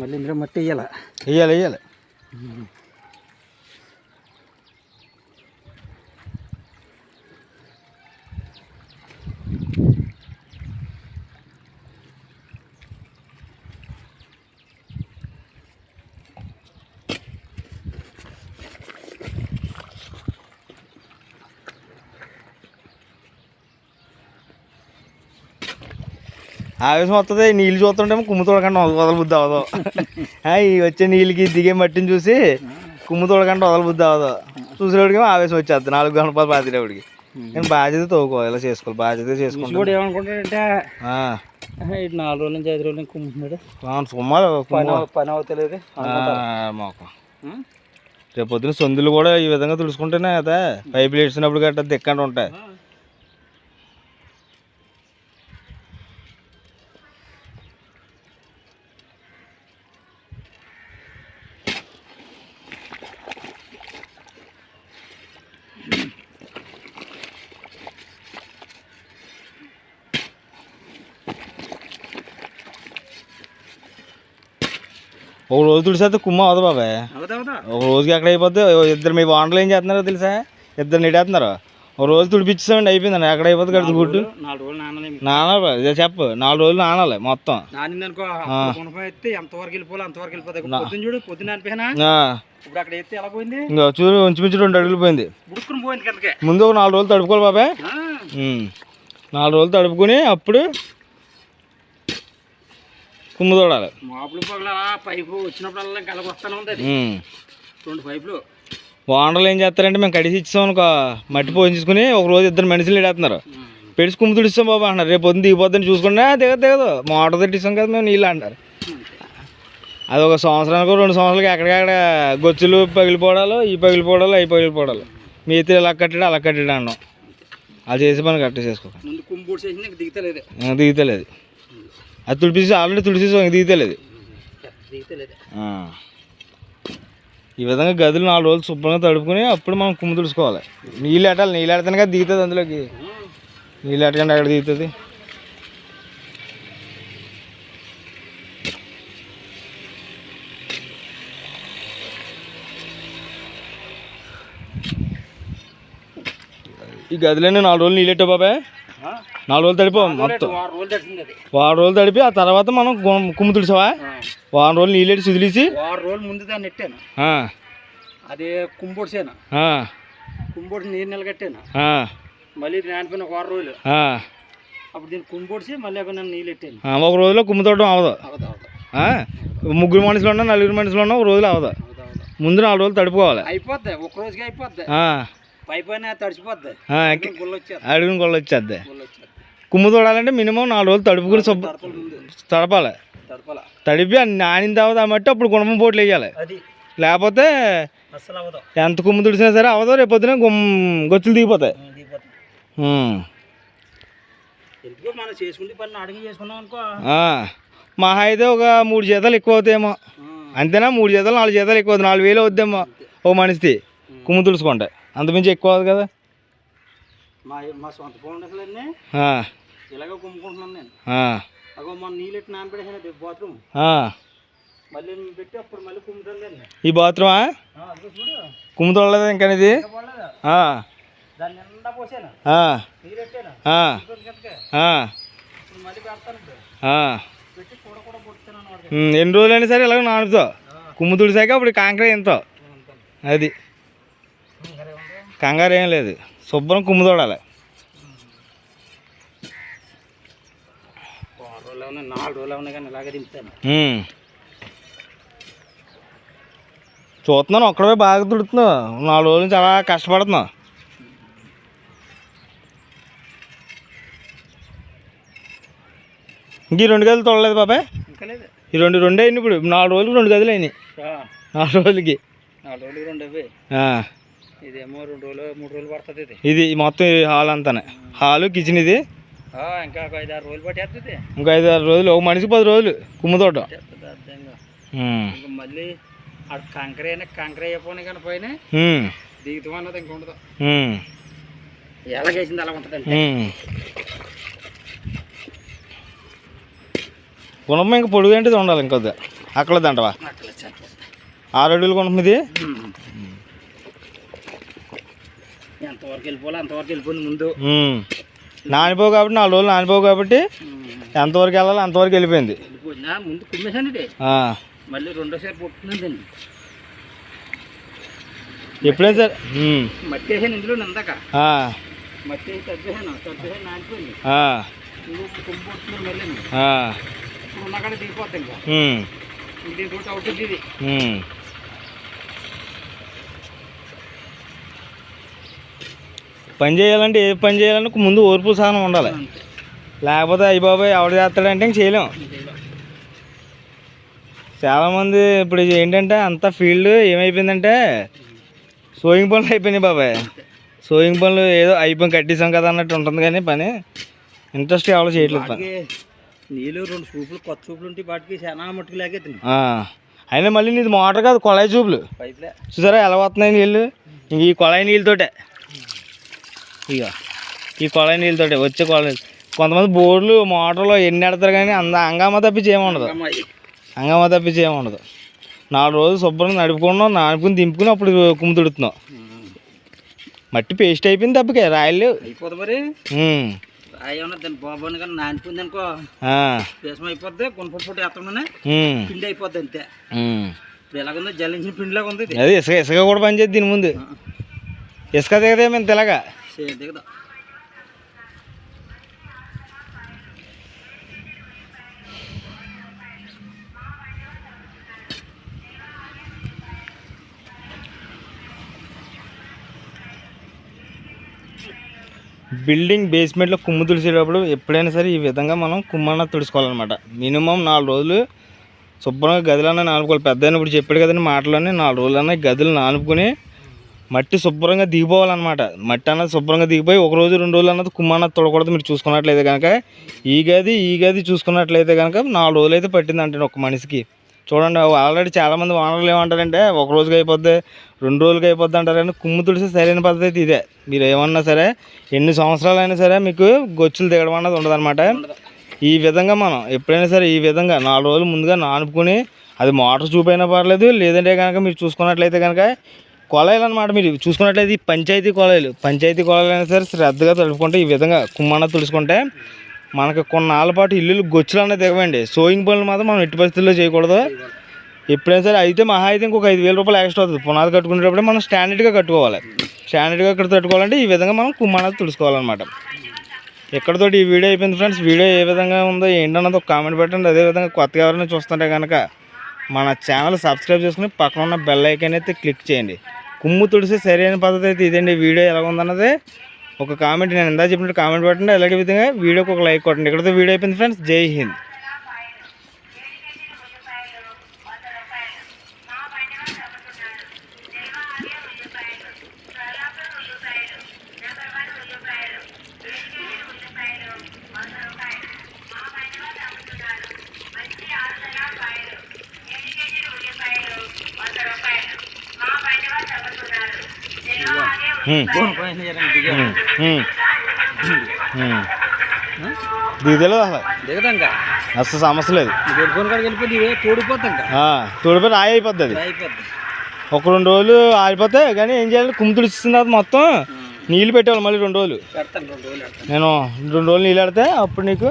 మళ్ళీ ఇందులో మట్టి వేయాల వెయ్యాలి ఆవేశం వస్తుంది నీళ్ళు చూస్తుంటేమో కుమ్ము తోడకుండా వదల బుద్ధి అవ్వదు. ఆ, ఈ వచ్చే నీళ్ళకి దిగే మట్టిని చూసి కుమ్ము తోడకుండా వదల బుద్ధి అవ్వదు. చూసేవాడికి ఆవేశం వచ్చేస్తుంది నాలుగు గంటల బాధ్యతేవాడికి నేను బాధ్యత తోకోవాలి ఇలా చేసుకోవాలి బాధ్యత చూసి చేసుకుంటా కూడా ఏమనుకుంటాడంటే ఆ, "ఆహా, ఇటు నాలుగు రోజుల నుంచి ఐదు రోజుల నుంచి కుమ్ముతున్నాడు. సుమారు పని అవ- పని అవుతలేదు మాకు. రేపు పొద్దున సొందులు కూడా ఈ విధంగా తుడుచుకుంటేనే కదా పైపులు వేసినప్పుడు గట్రా దిక్కండి ఉంటాయి. ఒక రోజు తుడిసేస్తే కుమ్మ అవదు బాబాయ్ ఒక రోజుకి ఎక్కడ అయిపోద్ది? ఇద్దరు మీ బాండలు ఏం చేస్తున్నారో తెలుసా? ఇద్దరు నిడేస్తున్నారు ఒక రోజు తుడిపించామండి అయిపోయిందండి ఎక్కడ అయిపోద్ది కడుపు గుడ్డు? నాలుగు రోజులు నానలేము నానాలి ఇదే చెప్పు. నాలుగు రోజులు నానాలి మొత్తం. చూడు ఇంచుమించు రెండు అడుగులు పోయింది. ముందు ఒక నాలుగు రోజులు తడుపుకోవాలి బాబాయ్. నాలుగు రోజులు తడుపుకొని అప్పుడు కుమ్ము తోడాలి. మాపులు పగల పైపు వచ్చినప్పుడల్లా కలగ వస్తానే ఉంది అది. రెండు పైపులు. ఓనర్లు ఏం చేస్తారంటే మేము కడిసి ఇచ్చాం అనుకో మట్టి పోయించుకుని ఒక రోజు ఇద్దరు మనుషులు ఇడేస్తున్నారు పెడిసి కుమ్ము తుడిస్తాం బాబా అంటున్నారు. రేపు పొద్దున్న దిగిపోద్దని చూసుకున్నా దిగదు దిగదు. మోటార్ తెట్టిస్తాం కదా మేము నీళ్ళు అంటారు. అది ఒక సంవత్సరానికి రెండు సంవత్సరాలకి ఎక్కడికక్కడ గొచ్చులు పగిలిపోవడాలు ఈ పగిలిపోవడాలు అవి పగిలిపోవడాలు. మీ ఎత్తులు ఇలా కట్టాడు అలా కట్టాడు అన్నాం. అది చేసే పని కట్ట చేసుకో దిగుతలేదు. అది తుడిపేసి ఆల్రెడీ తుడిచేసి ఇంక దిగుతలేదు. ఈ విధంగా గదులు నాలుగు రోజులు శుభ్రంగా తడుపుకొని అప్పుడు మనం కుమ్ము తుడుచుకోవాలి. నీళ్ళు ఎట్టాలి నీళ్ళు ఎడతానే కదా దిగుతుంది అందులోకి. నీళ్ళు ఎట్టకుండా ఎక్కడ దిగుతుంది? ఈ గదిలోనే నాలుగు రోజులు నీళ్ళు ఎట్టావు బాబాయ్? నాలుగు రోజులు తడిపో మొత్తం. వారం రోజులు తడిపి ఆ తర్వాత మనం కుమ్ము తుడిచావా? వారం రోజులు నీళ్ళెట్టి సుదిలేసి. వారం రోజులు ముందు దాన్ని నెట్టాను. అదే కుంబోడి సేన ఆ, కుంబోడి నీరు నిలగట్టాను. మళ్ళీ నానిపోయిన ఒక వారం రోజులు. అప్పుడు దీన్ని కుంబోడిసి మళ్ళీ నన్ను నీళ్ళు ఎట్టాను ఒక రోజులో కుమ్ము తోడడం అవదు? ముగ్గురు మనుషులు ఉన్నా నలుగురు మనుషులు ఉన్నా ఒక రోజులో అవదా. ముందు నాలుగు రోజులు తడుపుకోవాలి. అయిపోద్ది ఒక రోజుకి అయిపోద్ది. ఆ, పై పైన తడిచిపోద్ది గుళ్ళు వచ్చేద్ది కుమ్ము తోడాలంటే మినిమం నాలుగు రోజులు తడుపుకుని తడపల తడిపి నానిన తర్వాత మట్టి అప్పుడు గుణపం పోట్లు వేయాలి. లేకపోతే ఎంత కుమ్ము తుడిచినా సరే అవదో రేపు పొద్దున గుమ్ గొచ్చులు దిగిపోతాయి. మహా అయితే ఒక మూడు జీతాలు ఎక్కువ అవుతాయేమో. అంతేనా? మూడు జీతాలు నాలుగు జీతాలు ఎక్కువ నాలుగు వేలు అవుద్దేమో ఓ మనిషిది కుమ్ము తుడుచుకుంటే. అంతమించి ఎక్కువ అవుతుంది కదా? మా సొంత ఫౌండేషన్లన్నీ ఆ, ఇలాగ కుమ్ముకుంటున్నాను నేను. అగో మన నీళ్ళు ఎట్టి నానబెట్టేసాను బాత్రూమ్. మళ్ళీ పెట్టి అప్పుడు మళ్ళీ కుమ్ముతాను దాన్ని ఈ బాత్రూమా? ఆ, అదిగో చూడు. కుమ్ము తోడలేదు ఇంకా ఇది దాన్ని నిండా పోసాను. నీళ్ళు మళ్ళీ పెడతాను. పెట్టి కూడా కూడా పొడుతాను ఎన్ని రోజులైనా సరే ఇలాగ నానుతో కుమ్ము తుడిసాక అప్పుడు కాంకర ఎంతో అది. కంగారు ఏం లేదు. శుభ్రం కుమ్ము తోడాలి వారం రోజులు ఉన్నాయి నాలుగు రోజులు ఉన్నాయి కానీ ఇలాగే దింపుతాను. ఉమ్. చూస్తున్నాను ఒక్కడే బాగా తుడుతున్నావు నాలుగు రోజుల నుంచి అలా కష్టపడుతున్నావు. ఇంక ఈ రెండు గదులు తొడలేదు బాబాయ్ లేదు. ఈ రెండు రెండే అయినాయి ఇప్పుడు. నాలుగు రోజులు రెండు గదులు అయినాయి. నాలుగు రోజులకి. నాలుగు రోజులు రెండు ఇదేమో రెండు రోజులు మూడు రోజులు పడుతుంది ఇది. ఇది మొత్తం హాల్ అంతానే. హాలు కిచెన్ ఇది. ఇంకా ఒక ఐదు ఆరు రోజులు పట్టేస్తుంది. ఇంకా ఐదు ఆరు రోజులు ఒక మనిషికి పది రోజులు కుమ్ము తోటం. పట్టేస్తుంది అర్థంగా ఉమ్. ఇంకా మళ్ళీ అక్కడ కంకర అయినా కంకర అయిపోయినా కానీ ఉమ్. దిగుతాం అన్నది ఇంక ఉండదు. ఎలాగేసింది అలా ఉంటుందండి. గుణపం ఇంకా పొడుగు అంటే ఉండాలి ఇంకొద్ది. చెప్ప ఆరు అడుగులు కొంటుంది ఇది? ఎంతవరకు వెళ్ళిపోవాలి అంతవరకు వెళ్ళిపోయింది ముందు. నానిపోవు కాబట్టి నాలుగు రోజులు నానిపోవు కాబట్టి ఎంతవరకు వెళ్ళాలి అంతవరకు వెళ్ళిపోయింది. వెళ్ళిపోయిందా? ముందు కుమ్మేశాను ఇది ఆ. మళ్ళీ రెండోసారి పుట్టిందండి ఎప్పుడైనా సరే. మట్టి వేసాను ఇందులో ఇందాక. మట్టి వేసి తప్పేసాను తప్పేసాను నానిపోయింది. ఇంకొక కొమ్ము మళ్ళీ. ఇప్పుడు దిగిపోద్ది ఇంకా. అవుతుంది ఇది. పని చేయాలంటే ఏ పని చేయాలంటే ముందు ఓర్పు సహనం ఉండాలి. లేకపోతే అయ్యి బాబాయ్ ఎవడు చేస్తాడంటే ఇంక. చాలామంది ఇప్పుడు ఏంటంటే అంత ఫీల్డ్ ఏమైపోయిందంటే సోయింగ్ పనులు అయిపోయినాయి బాబాయ్ సోయింగ్ పనులు ఏదో అయిపోయి కట్టేసాం కదా అన్నట్టు ఉంటుంది కానీ పని ఇంట్రెస్ట్ ఎవరు చేయట్లేదు పని నీళ్ళు రెండు చూపులు కొత్త చూపులు ఉంటే వాటికి చాలా మట్టుకు లాగేస్తుంది ఆ. అయినా మళ్ళీ నీది మోటార్ కాదు కొళాయి చూపులు చూసారా ఎలా వస్తున్నాయి నీళ్ళు ఇంక ఈ కొళాయి నీళ్ళతోటే ఇక ఈ కొళాయి నీళ్ళతోటే వచ్చే కొళాయి కొంతమంది బోర్లు మోటార్లు ఎన్ని ఎడతారు కానీ అంద హంగామా తప్పించి ఏముండదు హంగామా తప్పించి ఏముండదు నాలుగు రోజులు శుభ్రంగా నడుపుకున్నాం నానుకుని దింపుకుని అప్పుడు కుమ్ము తుడుతున్నాం. మట్టి పేస్ట్ అయిపోయింది తప్పకే రాయలు అదే ఇసుక ఇసుక కూడా పనిచేది దీని ముందు. ఇసుక దిగదే మేము తెలగా. సే- దిగదు బిల్డింగ్ బేస్మెంట్లో కుమ్ము తుడిచేటప్పుడు ఎప్పుడైనా సరే ఈ విధంగా మనం కుమ్మన్న తుడుచుకోవాలన్నమాట. మినిమం నాలుగు రోజులు శుభ్రంగా గదిలోనే నానుకోవాలి. పెద్ద ఇప్పుడు చెప్పాడు కదండి మాటలోనే నాలుగు రోజులన్నా గదులు నానుకుని మట్టి శుభ్రంగా దిగిపోవాలన్నమాట. మట్టి అన్నది శుభ్రంగా దిగిపోయి ఒక రోజు రెండు రోజులు అన్నది కుమ్మ తొడకూడదు మీరు చూసుకున్నట్లయితే కనుక ఈ గది ఈ గది చూసుకున్నట్లయితే కనుక నాలుగు రోజులు అయితే పట్టిందంటే ఒక మనిషికి. చూడండి ఆల్రెడీ చాలామంది ఓనర్లు ఏమంటారంటే ఒక రోజుకి అయిపోద్ది రెండు రోజులకి అయిపోద్ది అంటారని కుమ్ము తుడిసే సరైన పద్ధతి అయితే ఇదే. మీరు ఏమన్నా సరే ఎన్ని సంవత్సరాలైనా సరే మీకు గొచ్చులు దిగడం అన్నది ఉండదన్నమాట. ఈ విధంగా మనం ఎప్పుడైనా సరే ఈ విధంగా నాలుగు రోజులు ముందుగా నానుపుకొని అది మోటార్ చూపైనా పర్లేదు లేదంటే కనుక మీరు చూసుకున్నట్లయితే కనుక కొళాయిలు అనమాట మీరు చూసుకున్నట్లయితే ఈ పంచాయతీ కొళాయిలు పంచాయతీ కొలాయిలు అయినా సరే శ్రద్ధగా తడుపుకుంటే ఈ విధంగా కుమ్మాన తుడుచుకుంటే మనకు కొన్నాళ్ళ పాటు ఇల్లు గొచ్చులు అనేది దిగవండి సోయింగ్ పనులు మాత్రం మనం ఎట్టి పరిస్థితుల్లో చేయకూడదు. ఎప్పుడైనా సరే అయితే మహా అయితే ఇంకొక ఐదు వేల రూపాయలు ఎక్స్ట్రా అవుతుంది. పునాది కట్టుకునేటప్పుడే మనం స్టాండర్డ్గా కట్టుకోవాలి. స్టాండర్డ్గా ఇక్కడ తట్టుకోవాలంటే ఈ విధంగా మనం కుమ్మన్నది తుడుచుకోవాలన్నమాట. ఇక్కడతోటి ఈ వీడియో అయిపోయింది ఫ్రెండ్స్ వీడియో ఏ విధంగా ఉందో ఏంటన్నది ఒక కామెంట్ పెట్టండి. అదేవిధంగా కొత్తగా ఎవరైనా చూస్తుంటే కనుక మన ఛానల్ సబ్స్క్రైబ్ చేసుకుని పక్కన ఉన్న బెల్ ఐకాన్ అయితే క్లిక్ చేయండి. కుమ్ము తుడిసే సరైన పద్ధతి అయితే ఇదండి. వీడియో ఎలా ఉందన్నది ఒక కామెంట్ నేను ఇందా చెప్పినట్టు కామెంట్ పెట్టండి. అలాగే విధంగా వీడియోకి ఒక లైక్ కొట్టండి. ఇక్కడతో వీడియో అయిపోయింది ఫ్రెండ్స్ జై హింద్. దిగుదలేదు అసలు? దిగదంగా అసలు సమస్య లేదు. తోడిపోయి రాయి అయిపోద్ది అది. ఒక రెండు రోజులు ఆరిపోతే కానీ ఏం చేయాలి? కుమ్ము తుడిచిన తర్వాత మొత్తం నీళ్ళు పెట్టేవాళ్ళు మళ్ళీ రెండు రోజులు. నేను రెండు రోజులు నీళ్ళు ఆడితే అప్పుడు నీకు